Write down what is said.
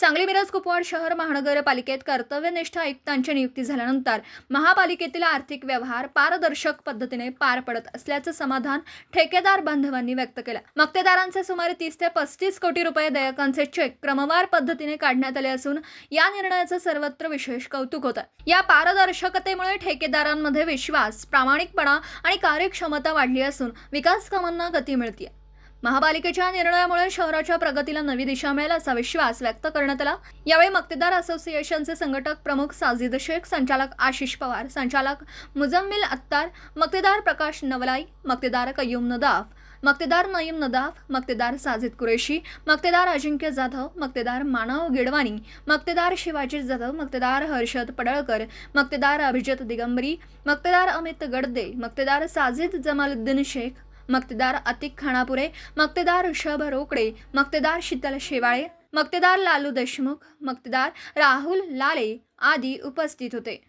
सांगली मिरज कुपवाड शहर महानगरपालिकेत कर्तव्यनिष्ठ आयुक्तांची नियुक्ती झाल्यानंतर महापालिकेतील आर्थिक व्यवहार पारदर्शक पद्धतीने पार पडत असल्याचं समाधान ठेकेदार बांधवांनी व्यक्त केलं. मक्तेदारांचे सुमारे तीस ते पस्तीस कोटी रुपये देयकांचे चेक क्रमवार पद्धतीने काढण्यात आले असून या निर्णयाचं सर्वत्र विशेष कौतुक होतं. या पारदर्शकतेमुळे ठेकेदारांमध्ये विश्वास प्रामाणिकपणा आणि कार्यक्षमता वाढली असून विकास कामांना गती मिळते महापालिकेच्या निर्णयामुळे शहराच्या प्रगतीला नवी दिशा मिळेल असा विश्वास व्यक्त करण्यात आला. यावेळी मक्तेदार असोसिएशनचे संघटक प्रमुख साजिद शेख संचालक आशिष पवार संचालक मुजम्मिल अत्तार मक्तेदार प्रकाश नवलाई मक्तेदार कय्यूम नदाफ मक्तेदार नईम नदाफ मक्तेदार साजिद कुरेशी मक्तेदार अजिंक्य जाधव मक्तेदार मानव गिडवाणी मक्तेदार शिवाजी जाधव मक्तेदार हर्षद पडळकर मक्तेदार अभिजित दिगंबरी मक्तेदार अमित गडदे मक्तेदार साजिद जमालुद्दीन शेख मक्तेदार अतिक खानापुरे मक्तेदार ऋषभ रोकडे मक्तेदार शीतल शेवाळे मक्तेदार लालू देशमुख मक्तेदार राहुल लाले आदी उपस्थित होते.